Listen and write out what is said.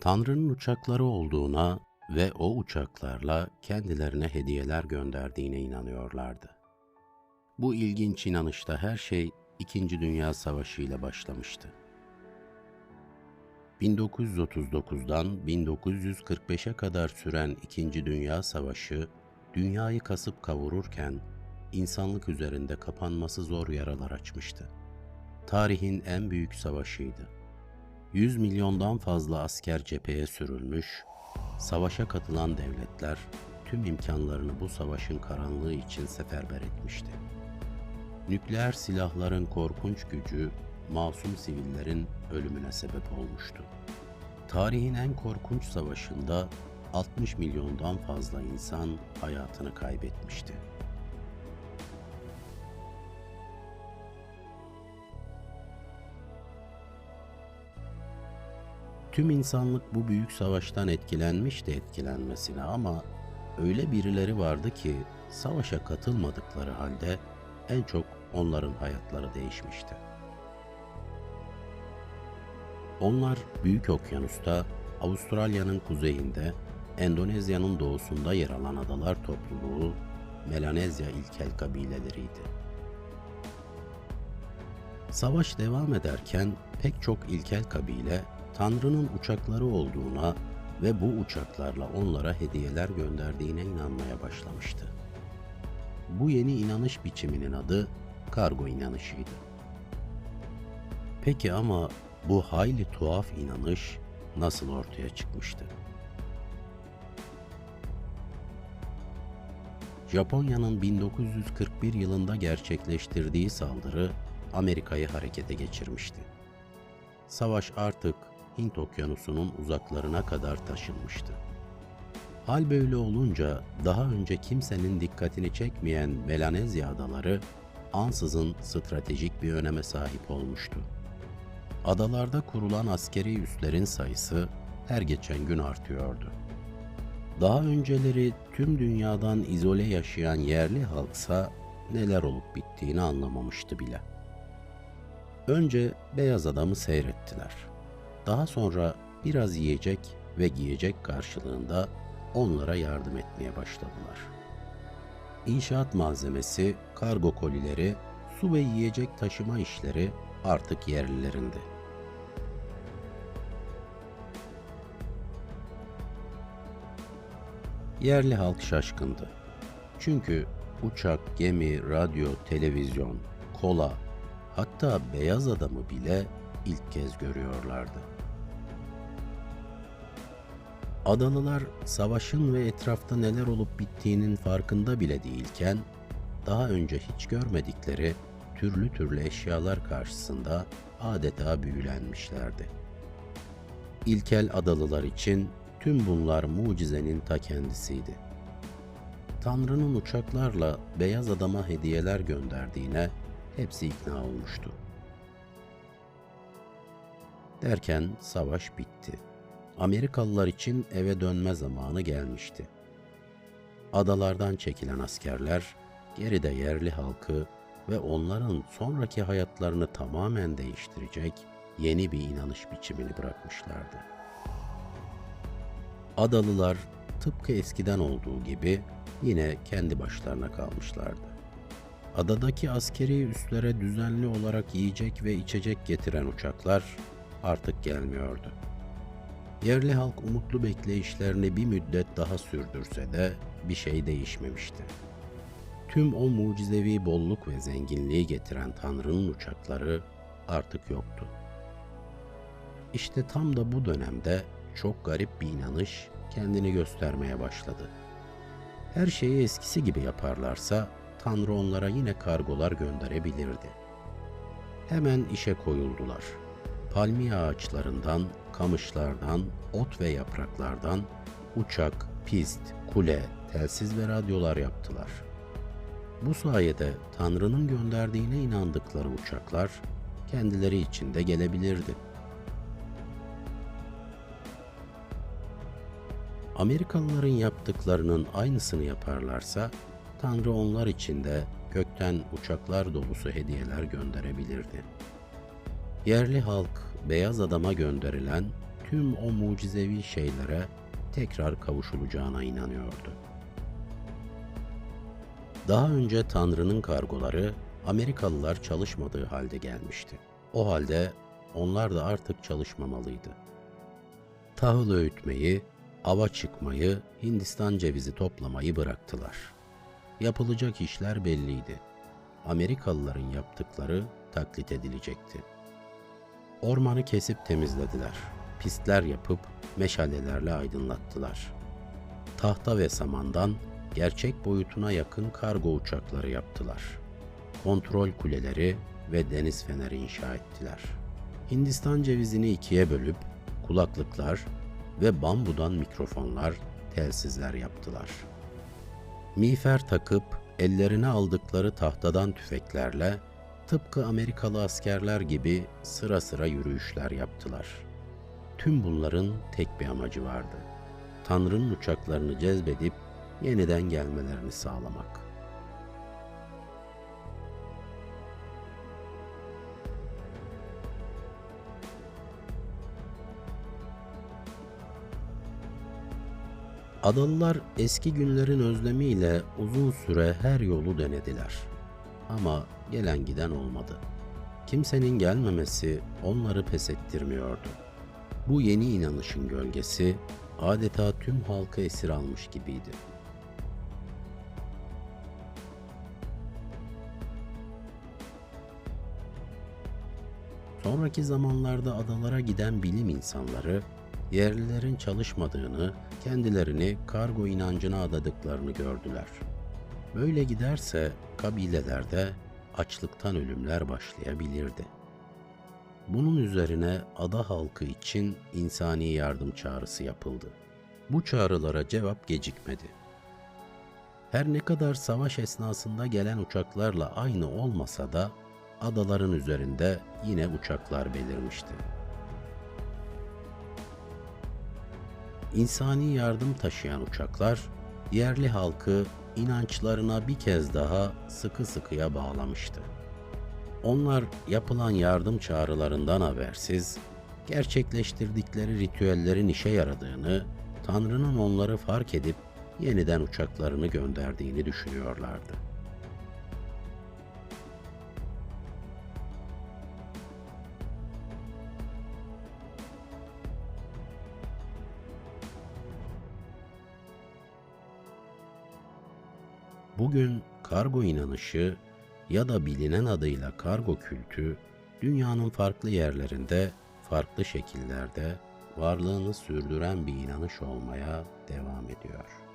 Tanrı'nın uçakları olduğuna ve o uçaklarla kendilerine hediyeler gönderdiğine inanıyorlardı. Bu ilginç inanışta her şey İkinci Dünya Savaşı ile başlamıştı. 1939'dan 1945'e kadar süren İkinci Dünya Savaşı dünyayı kasıp kavururken insanlık üzerinde kapanması zor yaralar açmıştı. Tarihin en büyük savaşıydı. 100 milyondan fazla asker cepheye sürülmüş, savaşa katılan devletler tüm imkanlarını bu savaşın karanlığı için seferber etmişti. Nükleer silahların korkunç gücü masum sivillerin ölümüne sebep olmuştu. Tarihin en korkunç savaşında 60 milyondan fazla insan hayatını kaybetmişti. Tüm insanlık bu büyük savaştan etkilenmişti etkilenmesine ama öyle birileri vardı ki savaşa katılmadıkları halde en çok onların hayatları değişmişti. Onlar Büyük Okyanus'ta, Avustralya'nın kuzeyinde, Endonezya'nın doğusunda yer alan adalar topluluğu Melanezya ilkel kabileleriydi. Savaş devam ederken pek çok ilkel kabile Tanrı'nın uçakları olduğuna ve bu uçaklarla onlara hediyeler gönderdiğine inanmaya başlamıştı. Bu yeni inanış biçiminin adı kargo inanışıydı. Peki ama bu hayli tuhaf inanış nasıl ortaya çıkmıştı? Japonya'nın 1941 yılında gerçekleştirdiği saldırı Amerika'yı harekete geçirmişti. Savaş artık Hint Okyanusu'nun uzaklarına kadar taşınmıştı. Hal böyle olunca daha önce kimsenin dikkatini çekmeyen Melanezya adaları ansızın stratejik bir öneme sahip olmuştu. Adalarda kurulan askeri üslerin sayısı her geçen gün artıyordu. Daha önceleri tüm dünyadan izole yaşayan yerli halksa neler olup bittiğini anlamamıştı bile. Önce beyaz adamı seyrettiler. Daha sonra biraz yiyecek ve giyecek karşılığında onlara yardım etmeye başladılar. İnşaat malzemesi, kargo kolileri, su ve yiyecek taşıma işleri artık yerlilerindi. Yerli halk şaşkındı. Çünkü uçak, gemi, radyo, televizyon, kola, hatta beyaz adamı bile ilk kez görüyorlardı. Adalılar savaşın ve etrafta neler olup bittiğinin farkında bile değilken daha önce hiç görmedikleri türlü türlü eşyalar karşısında adeta büyülenmişlerdi. İlkel adalılar için tüm bunlar mucizenin ta kendisiydi. Tanrı'nın uçaklarla beyaz adama hediyeler gönderdiğine hepsi ikna olmuştu. Derken savaş bitti. Amerikalılar için eve dönme zamanı gelmişti. Adalardan çekilen askerler geride yerli halkı ve onların sonraki hayatlarını tamamen değiştirecek yeni bir inanış biçimini bırakmışlardı. Adalılar tıpkı eskiden olduğu gibi yine kendi başlarına kalmışlardı. Adadaki askeri üslere düzenli olarak yiyecek ve içecek getiren uçaklar artık gelmiyordu. Yerli halk umutlu bekleyişlerini bir müddet daha sürdürse de bir şey değişmemişti. Tüm o mucizevi bolluk ve zenginliği getiren Tanrı'nın uçakları artık yoktu. İşte tam da bu dönemde çok garip bir inanış kendini göstermeye başladı. Her şeyi eskisi gibi yaparlarsa Tanrı onlara yine kargolar gönderebilirdi. Hemen işe koyuldular. Palmiye ağaçlarından, kamışlardan, ot ve yapraklardan uçak, pist, kule, telsiz ve radyolar yaptılar. Bu sayede Tanrı'nın gönderdiğine inandıkları uçaklar kendileri için de gelebilirdi. Amerikalıların yaptıklarının aynısını yaparlarsa Tanrı onlar için de gökten uçaklar dolusu hediyeler gönderebilirdi. Yerli halk beyaz adama gönderilen tüm o mucizevi şeylere tekrar kavuşulacağına inanıyordu. Daha önce Tanrı'nın kargoları Amerikalılar çalışmadığı halde gelmişti. O halde onlar da artık çalışmamalıydı. Tahıl öğütmeyi, ava çıkmayı, Hindistan cevizi toplamayı bıraktılar. Yapılacak işler belliydi. Amerikalıların yaptıkları taklit edilecekti. Ormanı kesip temizlediler. Pistler yapıp meşalelerle aydınlattılar. Tahta ve samandan gerçek boyutuna yakın kargo uçakları yaptılar. Kontrol kuleleri ve deniz feneri inşa ettiler. Hindistan cevizini ikiye bölüp kulaklıklar ve bambudan mikrofonlar, telsizler yaptılar. Miğfer takıp ellerine aldıkları tahtadan tüfeklerle tıpkı Amerikalı askerler gibi sıra sıra yürüyüşler yaptılar. Tüm bunların tek bir amacı vardı. Tanrı'nın uçaklarını cezbedip yeniden gelmelerini sağlamak. Adalılar eski günlerin özlemiyle uzun süre her yolu denediler. Ama gelen giden olmadı. Kimsenin gelmemesi onları pes ettirmiyordu. Bu yeni inanışın gölgesi adeta tüm halkı esir almış gibiydi. Sonraki zamanlarda adalara giden bilim insanları yerlilerin çalışmadığını, kendilerini kargo inancına adadıklarını gördüler. Böyle giderse kabilelerde açlıktan ölümler başlayabilirdi. Bunun üzerine ada halkı için insani yardım çağrısı yapıldı. Bu çağrılara cevap gecikmedi. Her ne kadar savaş esnasında gelen uçaklarla aynı olmasa da adaların üzerinde yine uçaklar belirmişti. İnsani yardım taşıyan uçaklar yerli halkı inançlarına bir kez daha sıkı sıkıya bağlamıştı. Onlar yapılan yardım çağrılarından habersiz, gerçekleştirdikleri ritüellerin işe yaradığını, Tanrı'nın onları fark edip yeniden uçaklarını gönderdiğini düşünüyorlardı. Bugün kargo inanışı ya da bilinen adıyla kargo kültü dünyanın farklı yerlerinde, farklı şekillerde varlığını sürdüren bir inanış olmaya devam ediyor.